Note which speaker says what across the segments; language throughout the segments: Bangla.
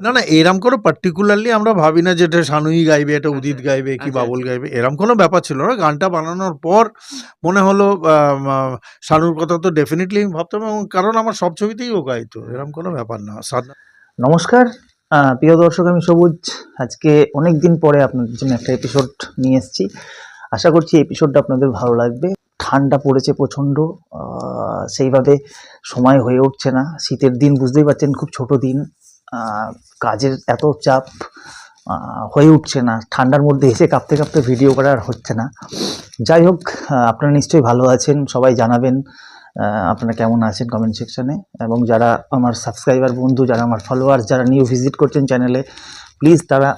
Speaker 1: না না এরম কোনো পার্টিকুলারলি আমরা ভাবি না যেটা সানুই গাইবে এটা
Speaker 2: আচ্ছা,
Speaker 1: উদিত গাইবে কি
Speaker 2: আচ্ছা,
Speaker 1: বাবুল গাইবে এরম কোনো ব্যাপার ছিল না। গানটা বানানোর পর মনে হলো সানুর কথা তো ডেফিনেটলি আমি ভাবতাম এবং কারণ আমার সব ছবিতেই ও গাইতো এরম কোনো ব্যাপার না।
Speaker 3: নমস্কার। প্রিয় দর্শক আমি সবুজ। আজকে অনেক দিন পরে আপনাদের জন্য একটা এপিসোড নিয়ে এসেছি। আশা করছি এপিসোডটা আপনাদের ভালো লাগবে। ঠান্ডা পড়েছে প্রচণ্ড। সেইভাবে সময় হয়ে উঠছে না। শীতের দিন বুঝতেই পারছেন খুব ছোট দিন। কাজের এত চাপ হয়ে উঠছে না। ঠান্ডার মধ্যে এসে কাঁপতে কাঁপতে ভিডিও করা আর হচ্ছে না। যাই হোক আপনারা নিশ্চয়ই ভালো আছেন, সবাই জানাবেন আপনারা কেমন আছেন কমেন্ট সেকশনে এবং যারা আমার সাবস্ক্রাইবার বন্ধু, যারা আমার ফলোয়ার্স যারা নিউ ভিজিট করছেন চ্যানেলে প্লিজ তারা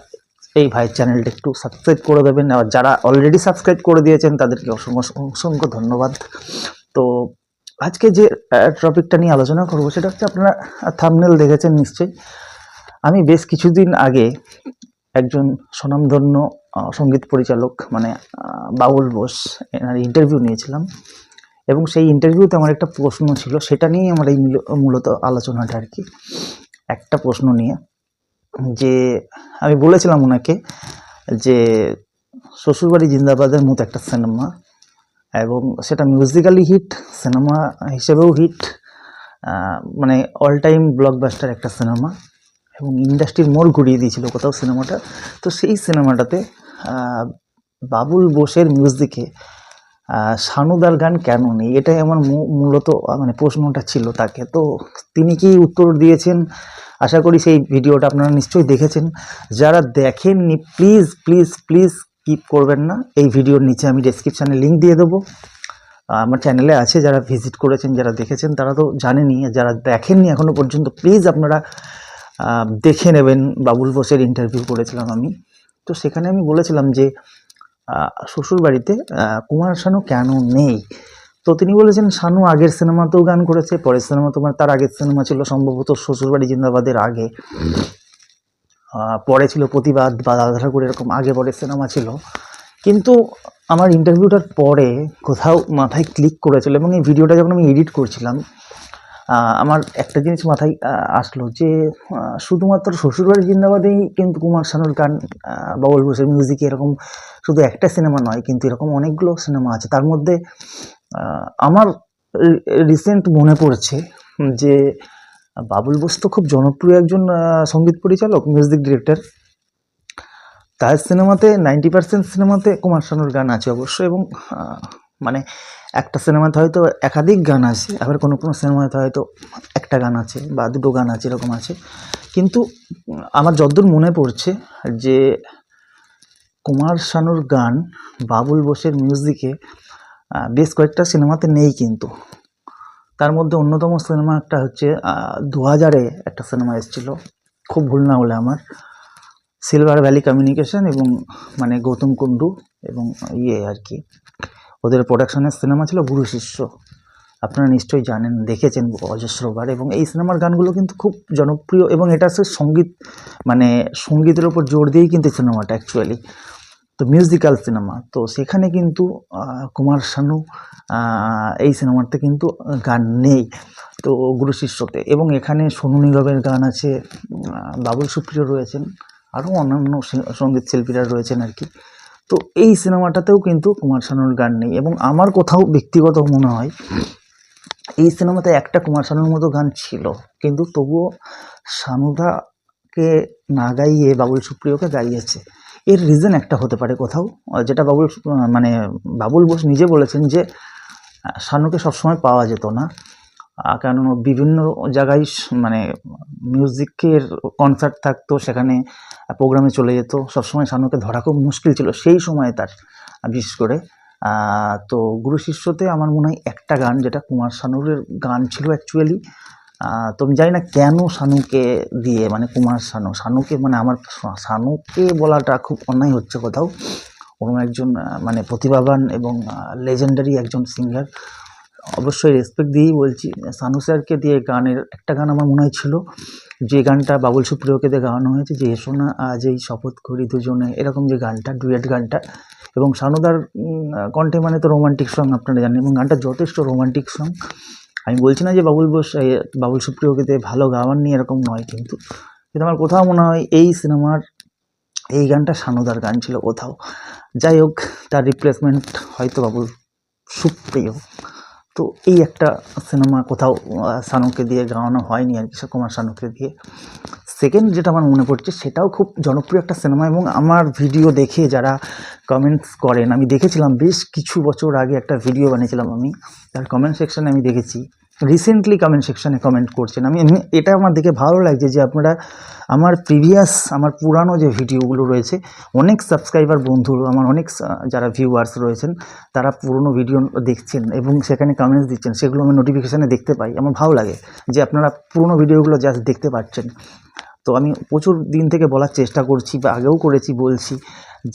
Speaker 3: এই ভাইয়ের চ্যানেলটা একটু সাবস্ক্রাইব করে দেবেন। আর যারা অলরেডি সাবস্ক্রাইব করে দিয়েছেন, তাদেরকে অসংখ্য অসংখ্য ধন্যবাদ। তো আজকে যে টপিকটা নিয়ে আলোচনা করব সেটা হচ্ছে আপনারা থামনেল দেখেছেন নিশ্চয়ই। আমি বেশ কিছুদিন আগে একজন স্বনামধন্য সংগীত পরিচালক মানে বাউল বোস, এনার ইন্টারভিউ নিয়েছিলাম। এবং সেই ইন্টারভিউতে আমার একটা প্রশ্ন ছিল, সেটা নিয়েই আমার এই মূল- মূলত আলোচনাটা আর কি। একটা প্রশ্ন নিয়ে, যে আমি বলেছিলাম ওনাকে যে, শ্বশুরবাড়ি জিন্দাবাদের মতো একটা সিনেমা এবং সেটা মিউজিক্যালি হিট সিনেমা হিসেবেও হিট মানে অল টাইম ব্লকবাস্টার একটা সিনেমা এবং ইন্ডাস্ট্রির মোড় ঘুরিয়ে দিয়েছিল কোথাও সিনেমাটা তো সেই সিনেমাটাতে বাবুল বোসের মিউজিকে আহ, শানুদার গান কেন নেই? এটাই আমার মূলত মানে প্রশ্নটা ছিল তাকে। তো তিনি কি উত্তর দিয়েছেন? আশা করি সেই ভিডিওটা আপনারা নিশ্চয়ই দেখেছেন। যারা দেখেননি প্লিজ প্লিজ প্লিজ কিপ করবেন না। এই ভিডিওর নিচে আমি ডেসক্রিপশানে লিঙ্ক দিয়ে দেবো। আমার চ্যানেলে আছে, যারা ভিজিট করেছেন, যারা দেখেছেন, তারা তো জানেনি, যারা দেখেননি এখনও পর্যন্ত প্লিজ আপনারা দেখে নেবেন। বাবুল বোসের ইন্টারভিউ করেছিলাম আমি। তো সেখানে আমি বলেছিলাম যে শ্বশুরবাড়িতে কুমার শানু কেন নেই? তো তিনি বলেছেন, শানু আগের সিনেমাতেও গান করেছে, পরের সিনেমা তোমার তার আগের সিনেমা ছিল, সম্ভবত শ্বশুরবাড়ি জিন্দাবাদের আগে। পরে ছিল প্রতিবাদ বা রাধাঠাকুর এরকম, আগে পরে সিনেমা ছিল। কিন্তু আমার ইন্টারভিউটার পরে কোথাও মাথায় ক্লিক করেছিল এবং এই ভিডিওটা যখন আমি এডিট করছিলাম আমার একটা জিনিস মাথায় আসলো যে শুধুমাত্র শ্বশুরবাড়ি জিন্দাবাদেই কিন্তু কুমার শানুর গান বাবুল বোসের মিউজিক এরকম শুধু একটা সিনেমা নয়, কিন্তু এরকম অনেকগুলো সিনেমা আছে। তার মধ্যে আমার রিসেন্ট মনে পড়ছে যে বাবুল বোস তো খুব জনপ্রিয় একজন সংগীত পরিচালক মিউজিক ডিরেক্টর তার সিনেমাতে নাইনটি পার্সেন্ট সিনেমাতে কুমার শানুর গান আছে অবশ্যই এবং মানে একটা সিনেমাতে হয়তো একাধিক গান আছে, আবার কোনো কোনো সিনেমাতে হয়তো একটা গান আছে বা দুটো গান আছে, এরকম আছে। কিন্তু আমার যদ্দূর মনে পড়ছে যে কুমার শানুর গান বাবুল বোসের মিউজিকে বেশ কয়েকটা সিনেমাতে নেই কিন্তু। তার মধ্যে অন্যতম সিনেমা একটা হচ্ছে দু হাজারে একটা সিনেমা এসেছিল। খুব ভুল না হলে আমার। সিলভার ভ্যালি কমিউনিকেশন এবং মানে গৌতম কুণ্ডু এবং ইয়ে আর কি। ওদের প্রোডাকশনের সিনেমা ছিল গুরু শিষ্য। আপনারা নিশ্চয়ই জানেন, দেখেছেন অজস্রবার এবং এই সিনেমার গানগুলো কিন্তু খুব জনপ্রিয় এবং এটা হচ্ছে সংগীত মানে সঙ্গীতের ওপর জোর দিয়েই কিন্তু সিনেমাটা অ্যাকচুয়ালি তো মিউজিক্যাল সিনেমা তো সেখানে কিন্তু কুমার শানু এই সিনেমাতে কিন্তু গান নেই, তো গুরু শিষ্যতে। এবং এখানে সোনু নিগমের গান আছে বাবুল সুপ্রিয় রয়েছেন আরও অন্যান্য সংগীত শিল্পীরা রয়েছেন আর কি। তো এই সিনেমাটাতেও কিন্তু কুমার শানুর গান নেই। এবং আমার কোথাও ব্যক্তিগত মনে হয়, এই সিনেমাতে একটা কুমার শানুর মতো গান ছিল, কিন্তু তবুও শানুদাকে না গাইয়ে বাবুল সুপ্রিয়কে গাইয়েছে। এর রিজন একটা হতে পারে কোথাও। যেটা বাবুল মানে বাবুল বোস নিজে বলেছেন যে শানুকে সবসময় পাওয়া যেত না। কারণ বিভিন্ন জায়গায় মানে মিউজিকের কনসার্ট থাকতো, সেখানে প্রোগ্রামে চলে যেত। সবসময় শানুকে ধরা খুব মুশকিল ছিল সেই সময় তার বিশেষ করে। তো গুরু শিষ্যতে আমার মনে হয় একটা গান, যেটা কুমার শানুরের গান ছিল অ্যাকচুয়ালি তো আমি জানি না কেন শানুকে দিয়ে মানে কুমার শানু। শানুকে মানে আমার শানুকে বলাটা খুব অন্যায় হচ্ছে কোথাও। ওরকম একজন মানে প্রতিভাবান এবং লেজেন্ডারি একজন সিঙ্গার অবশ্যই রেসপেক্ট দিয়েই বলছি সানু স্যারকে দিয়ে গানের, একটা গান আমার মনে হয় ছিল, যে গানটা বাবুল সুপ্রিয়কে দিয়ে গাওয়ানো হয়েছে, যে এসো না আজ এই শপথ করি দুজনে, এরকম যে গানটা, ডুয়েট গানটা। এবং সানুদার কণ্ঠে মানে তো রোমান্টিক সং আপনারা জানেন, এবং গানটা যথেষ্ট রোমান্টিক সং আমি বলছি না যে বাবুল বোস বাবুল সুপ্রিয়কে ভালো গাওয়ার নিয়ে এরকম নয় কিন্তু কিন্তু আমার কোথাও মনে হয় এই সিনেমার, এই গানটা সানুদার গান ছিল কোথাও। যাই হোক, তার রিপ্লেসমেন্ট হয়তো বাবুল সুপ্রিয়। তো এই একটা সিনেমা কোথাও সানুকে দিয়ে গাওয়ানো হয়নি আর কিশোর কুমার শানুকে দিয়ে। সেকেন্ড যেটা আমার মনে পড়ছে, সেটাও খুব জনপ্রিয় একটা সিনেমা এবং আমার ভিডিও দেখে যারা কমেন্টস করেন, আমি দেখেছিলাম বেশ কিছু বছর আগে একটা ভিডিও বানিয়েছিলাম আমি, তার কমেন্ট সেকশানে আমি দেখেছি। রিসেন্টলি কমেন্ট সেকশানে কমেন্ট করছেন। আমি এটা আমার দেখে ভালো লাগছে যে আপনারা, আমার প্রিভিয়াস আমার পুরানো যে ভিডিওগুলো রয়েছে, অনেক সাবস্ক্রাইবার বন্ধু, আমার অনেক যারা ভিউয়ার্স রয়েছেন, তারা পুরনো ভিডিও দেখছেন এবং সেখানে কমেন্টস দিচ্ছেন, সেগুলো আমি নোটিফিকেশানে দেখতে পাই। আমার ভালো লাগে যে আপনারা পুরনো ভিডিওগুলো জাস্ট দেখতে পাচ্ছেন। তো আমি প্রচুর দিন থেকে বলার চেষ্টা করছি বা আগেও করেছি বলছি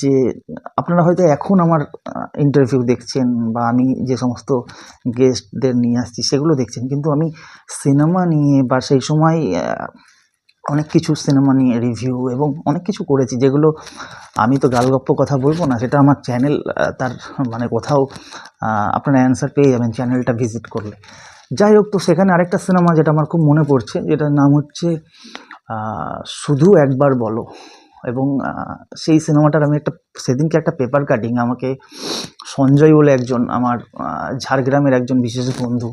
Speaker 3: যে আপনারা হয়তো এখন আমার ইন্টারভিউ দেখছেন বা আমি যে সমস্ত গেস্টদের নিয়ে আসছি সেগুলো দেখছেন। কিন্তু আমি সিনেমা নিয়ে বা সেই সময় অনেক কিছু সিনেমা নিয়ে রিভিউ এবং অনেক কিছু করেছি যেগুলো আমি তো গালগপ্প কথা বলব না, সেটা আমার চ্যানেল তার মানে কোথাও আপনারা অ্যান্সার পেয়ে যাবেন চ্যানেলটা ভিজিট করলে। যাই হোক, তো সেখানে আরেকটা সিনেমা যেটা আমার খুব মনে পড়ছে, যেটার নাম হচ্ছে শুধু একবার বলো। এবং সেই সিনেমাটার আমি একটা, সেদিনকে একটা পেপার কাটিং আমাকে সঞ্জয় বলে একজন, আমার ঝাড়গ্রামের একজন বিশেষ বন্ধু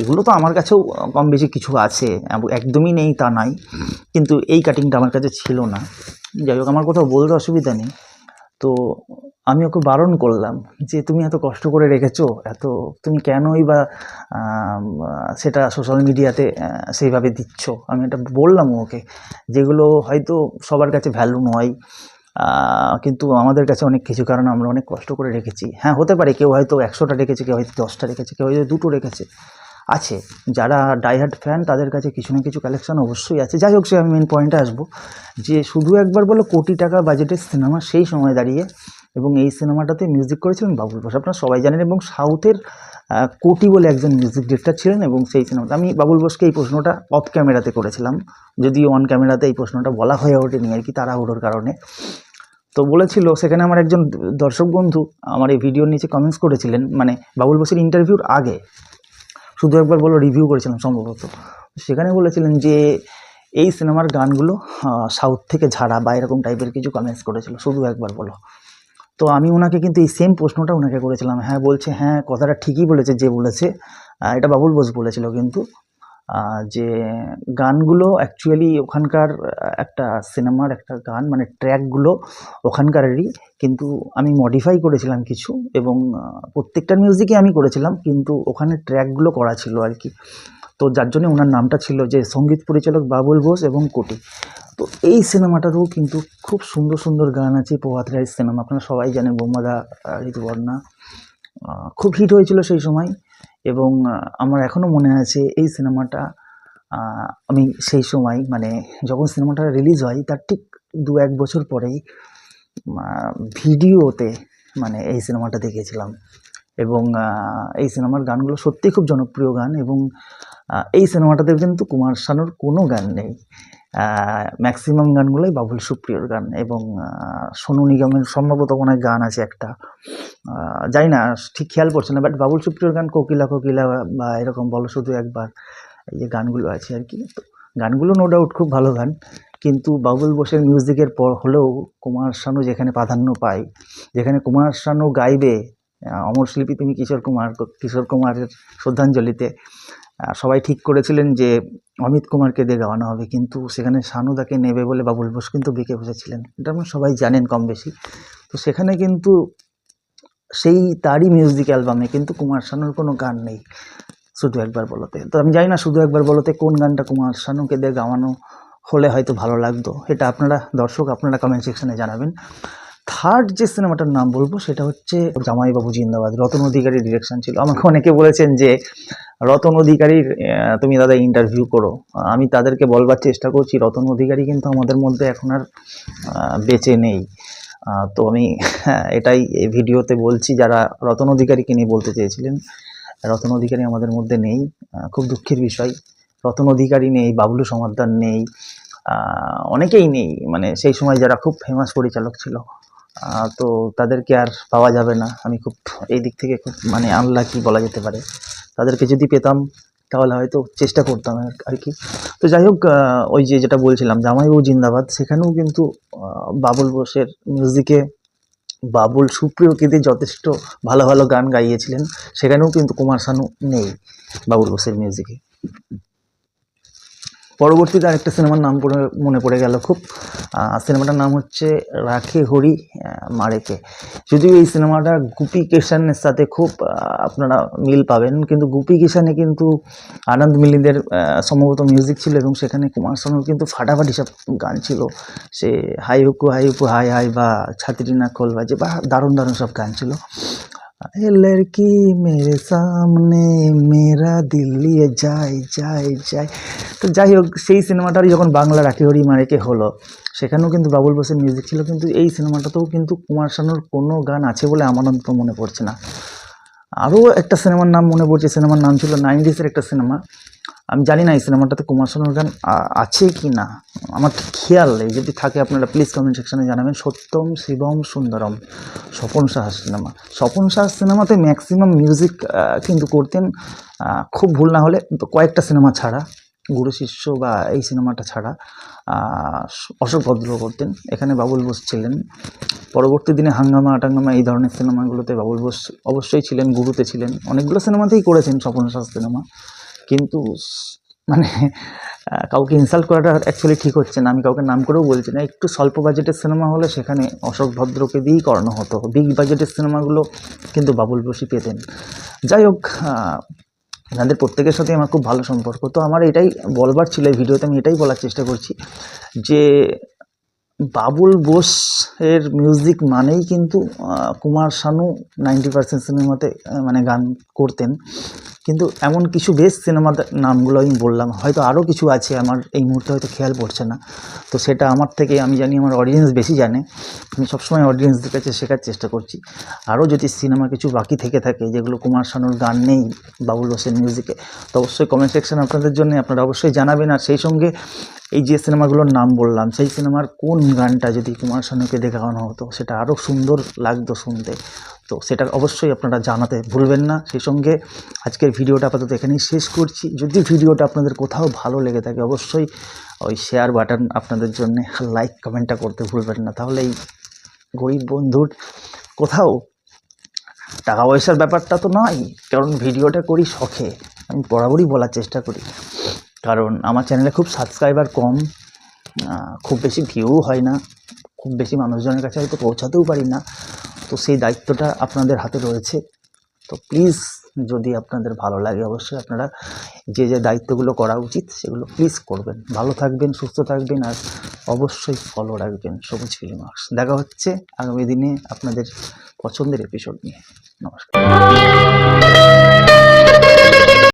Speaker 3: এগুলো তো আমার কাছেও কম বেশি কিছু আছে একদমই নেই তা নাই। কিন্তু এই কাটিংটা আমার কাছে ছিল না। যাই হোক, আমার কোথাও বলতে অসুবিধা নেই। তো আমি ওকে বারণ করলাম যে, তুমি এত কষ্ট করে রেখেছো, এত তুমি কেনই বা সেটা সোশ্যাল মিডিয়াতে সেইভাবে দিচ্ছ? আমি এটা বললাম ওকে, যেগুলো হয়তো সবার কাছে ভ্যালু নয় কিন্তু আমাদের কাছে অনেক কিছু, কারণ আমরা অনেক কষ্ট করে রেখেছি। হ্যাঁ হতে পারে কেউ হয়তো একশোটা রেখেছে, কেউ হয়তো দশটা রেখেছে, কেউ হয়তো দুটো রেখেছে, আছে। যারা ডাইহার্ট ফ্যান তাদের কাছে কিছু না কিছু কালেকশন অবশ্যই আছে। যাই হোক, সে আমি মেন পয়েন্টে আসব যে, শুধু একবার বলো কোটি টাকা বাজেটের সিনেমা সেই সময় দাঁড়িয়ে এবং এই সিনেমাটাতে মিউজিক করেছিলেন বাবুল বোস আপনারা সবাই জানেন এবং সাউথের কোটি বলে একজন মিউজিক ডিরেক্টর ছিলেন এবং সেই সিনেমাতে আমি বাবুল বোসকে এই প্রশ্নটা অফ ক্যামেরাতে করেছিলাম। যদিও অন ক্যামেরাতে এই প্রশ্নটা বলা হয়ে ওঠেনি আর কি তাড়াহুড়োর কারণে। তো বলেছিল, সেখানে আমার একজন দর্শক বন্ধু আমার এই ভিডিওর নিচে কমেন্টস করেছিলেন মানে বাবুল বোসের ইন্টারভিউর আগে। শুধু একবার বলো রিভিউ করেছিলাম সম্ভবত। সেখানে বলেছিলেন যে, এই সিনেমার গানগুলো সাউথ থেকে ঝাড়া বা এরকম টাইপের কিছু কমেন্টস করেছিল। শুধু একবার বলো। তো আমি ওনাকে কিন্তু এই সেম প্রশ্নটা ওনাকে করেছিলাম। হ্যাঁ বলছে হ্যাঁ কথাটা ঠিকই বলেছে, যে বলেছে এটা বাবুল বোস বলেছিল কিন্তু যে গানগুলো অ্যাকচুয়ালি ওখানকার একটা সিনেমার একটা গান মানে ট্র্যাকগুলো ওখানকারেরই, কিন্তু আমি মডিফাই করেছিলাম কিছু এবং প্রত্যেকটা মিউজিকই আমি করেছিলাম, কিন্তু ওখানে ট্র্যাকগুলো করা ছিল আর কি। তো যার জন্য ওনার নামটা ছিল যে সংগীত পরিচালক বাবুল ঘোষ এবং কোটি। তো এই সিনেমাটাতেও কিন্তু খুব সুন্দর সুন্দর গান আছে, প্রভাত রায়ের সিনেমা। আপনারা সবাই জানেন বোম্বাদা ঋতুবর্ণা খুব হিট হয়েছিল সেই সময় এবং আমার এখনও মনে আছে এই সিনেমাটা আমি সেই সময় মানে যখন সিনেমাটা রিলিজ হয়, তার ঠিক দু এক বছর পরেই ভিডিওতে মানে এই সিনেমাটা দেখেছিলাম। এবং এই সিনেমার গানগুলো সত্যিই খুব জনপ্রিয় গান এবং এই সিনেমাটাতে কিন্তু কুমার শানুর কোনো গান নেই। ম্যাক্সিমাম গানগুলোই বাবুল সুপ্রিয়র গান এবং সোনু নিগমের সম্ভবত কোনো এক গান আছে একটা। জানি না, ঠিক খেয়াল পড়ছে না বাট বাবুল সুপ্রিয়র গান কোকিলা কোকিলা বা- এরকম বলো শুধু একবার, এই যে গানগুলো আছে আর কি। তো গানগুলো নো ডাউট খুব ভালো গান, কিন্তু বাবুল বোসের মিউজিকের পর হলেও কুমার শানু যেখানে প্রাধান্য পায়, যেখানে কুমার শানু গাইবে অমর শিল্পী তুমি কিশোর কুমার, কিশোর কুমারের শ্রদ্ধাঞ্জলিতে সবাই ঠিক করেছিলেন যে অমিত কুমারকে দিয়ে গাওয়ানো হবে, কিন্তু সেখানে শানুদাকে নেবে বলে বাবুল বোস কিন্তু বেঁকে বসেছিলেন। এটা আপনারা সবাই জানেন কম বেশি। তো সেখানে কিন্তু সেই তারই মিউজিক অ্যালবামে কিন্তু কুমার শানুর কোনো গান নেই, শুধু একবার বলতে। তো আমি জানি না শুধু একবার বলতে কোন গানটা কুমার শানুকে দিয়ে গাওয়ানো হলে হয়তো ভালো লাগতো। এটা আপনারা দর্শক আপনারা কমেন্ট সেকশনে জানাবেন। থার্ড যে সিনেমাটার নাম বলব, সেটা হচ্ছে জামাইবাবু জিন্দাবাদ, রতন অধিকারী ডিরেকশন ছিল। আমাকে অনেকে বলেছেন যে, রতন অধিকারীর তুমি দাদা ইন্টারভিউ করো। আমি তাদেরকে বলবার চেষ্টা করছি, রতন অধিকারী কিন্তু আমাদের মধ্যে এখন আর বেঁচে নেই। তো আমি, এটাই এই ভিডিওতে বলছি, যারা রতন অধিকারীকে নিয়ে বলতে চেয়েছিলেন, রতন অধিকারী আমাদের মধ্যে নেই। খুব দুঃখের বিষয়। রতন অধিকারী নেই, বাবলু সমাদ্দার নেই অনেকেই নেই। মানে সেই সময় যারা খুব ফেমাস পরিচালক ছিল তো তাদেরকে আর পাওয়া যাবে না। আমি খুব এই দিক থেকে খুব মানে আনলাকি বলা যেতে পারে। তাদেরকে যদি পেতাম, তাহলে হয়তো চেষ্টা করতাম আর- কি। তো যাই হোক ওই যে যেটা বলছিলাম, জামাইবাবু জিন্দাবাদ। সেখানেও কিন্তু বাবুল বোসের মিউজিকে বাবুল সুপ্রিয়কে যথেষ্ট ভালো ভালো গান গাইয়েছিলেন। সেখানেও কিন্তু কুমার শানু নেই বাবুল বোসের মিউজিকে পরবর্তীতে আরেকটা সিনেমার নাম পড়ে, মনে পড়ে গেল খুব। সিনেমাটার নাম হচ্ছে রাখে হরি মারেকে। যদিও এই সিনেমাটা গুপি কিষানের সাথে খুব আপনারা মিল পাবেন, কিন্তু গুপি কিষানে কিন্তু আনন্দ মিলিদের সম্ভবত মিউজিক ছিল এবং সেখানে কুমার শানুর কিন্তু ফাটাফাটি সব গান ছিল। সে হাই হুকু হাই হুকু, হাই হাই বা ছাত্রী না খোল বা যে বা দারুণ দারুণ সব গান ছিল। এ लड़की मेरे সামনে মেরা দিল লিয়ে যায় যায় যায় তো যাই হোক সেই সিনেমাটারই যখন বাংলা রাখি হরি মারেকে হলো, সেখানেও কিন্তু বাবুল বোসের মিউজিক ছিল, কিন্তু এই সিনেমাটাতেও কিন্তু কুমার শানুর কোনো গান আছে বলে আমার অন্তত মনে পড়ছে না। আরও একটা সিনেমার নাম মনে পড়ছে, সিনেমার নাম ছিল নাইনটিসের একটা সিনেমা। আমি জানি না এই সিনেমাটাতে কুমার শানুর গান আছে কি না। আমার খেয়াল নেই, যদি থাকে আপনারা প্লিজ কমেন্ট সেকশনে জানাবেন। সত্যম শিবম সুন্দরম, স্বপন সাহা সিনেমা। স্বপন সাহা সিনেমাতে ম্যাক্সিমাম মিউজিক কিন্তু করতেন খুব ভুল না হলে কয়েকটা সিনেমা ছাড়া, গুরু শিষ্য বা এই সিনেমাটা ছাড়া অশোক ভদ্র করতেন। এখানে বাবুল বোস ছিলেন। পরবর্তী দিনে হাঙ্গামা আটাঙ্গামা এই ধরনের সিনেমাগুলোতে বাবুল বোস অবশ্যই ছিলেন, গুরুতে ছিলেন। অনেকগুলো সিনেমাতেই করেছেন স্বপন সাহা সিনেমা। কিন্তু মানে কাউকে ইনসাল্ট করাটা অ্যাকচুয়ালি ঠিক হচ্ছে না। আমি কাউকে নাম করেও বলছি না। একটু স্বল্প বাজেটের সিনেমা হলে সেখানে অশোক ভদ্রকে দিয়েই করানো হতো। বিগ বাজেটের সিনেমাগুলো কিন্তু বাবুল বসি পেতেন। যাই হোক এনাদের প্রত্যেকের সাথে আমার খুব ভালো সম্পর্ক। তো আমার এটাই বলবার ছিল, এই ভিডিওতে আমি এটাই বলার চেষ্টা করছি যে, বাবুল বোস এর মিউজিক মানেই কিন্তু কুমার শানু নাইনটি পার্সেন্ট সিনেমাতে মানে গান করতেন। কিন্তু এমন কিছু বেশ সিনেমার নামগুলো আমি বললাম, হয়তো আরও কিছু আছে আমার এই মুহূর্তে হয়তো খেয়াল পড়ছে না। তো সেটা আমার থেকে, আমি জানি আমার অডিয়েন্স বেশি জানে, আমি সবসময় অডিয়েন্সদের কাছে শেখার চেষ্টা করছি। আরও যদি সিনেমা কিছু বাকি থেকে থাকে, যেগুলো কুমার শানুর গান নেই বাবুল হোসেন মিউজিকে তো অবশ্যই কমেন্ট সেকশন আপনাদের জন্য আপনারা অবশ্যই জানাবেন। আর সেই সঙ্গে এই যে সিনেমাগুলোর নাম বললাম, সেই সিনেমার কোন গানটা যদি কুমার শানুকে দেখানো হতো, সেটা আরও সুন্দর লাগতো শুনতে। তো সেটা অবশ্যই আপনারা জানাতে ভুলবেন না। সেই সঙ্গে আজকের ভিডিওটা আপাতত এখানেই শেষ করছি। যদি ভিডিওটা আপনাদের কোথাও ভালো লেগে থাকে, অবশ্যই ওই শেয়ার বাটন আপনাদের জন্য লাইক কমেন্টটা করতে ভুলবেন না। তাহলে এই গরিব বন্ধুর কোথাও টাকা পয়সার ব্যাপারটা তো নয়, কারণ ভিডিওটা করি শখে। আমি বরাবরই বলার চেষ্টা করি। কারণ আমার চ্যানেলে খুব সাবস্ক্রাইবার কম খুব বেশি ভিউ হয় না। খুব বেশি মানুষজনের কাছে হয়তো পৌঁছাতেও পারি না। তো সেই দায়িত্বটা আপনাদের হাতে রয়েছে। তো প্লিজ যদি আপনাদের ভালো লাগে অবশ্যই আপনারা যে যে দায়িত্বগুলো করা উচিত সেগুলো প্লিজ করবেন। ভালো থাকবেন, সুস্থ থাকবেন আর অবশ্যই ফলো রাখবেন সবুজ ফিল্ম দেখা হচ্ছে আগামী দিনে আপনাদের পছন্দের এপিসোড নিয়ে। নমস্কার।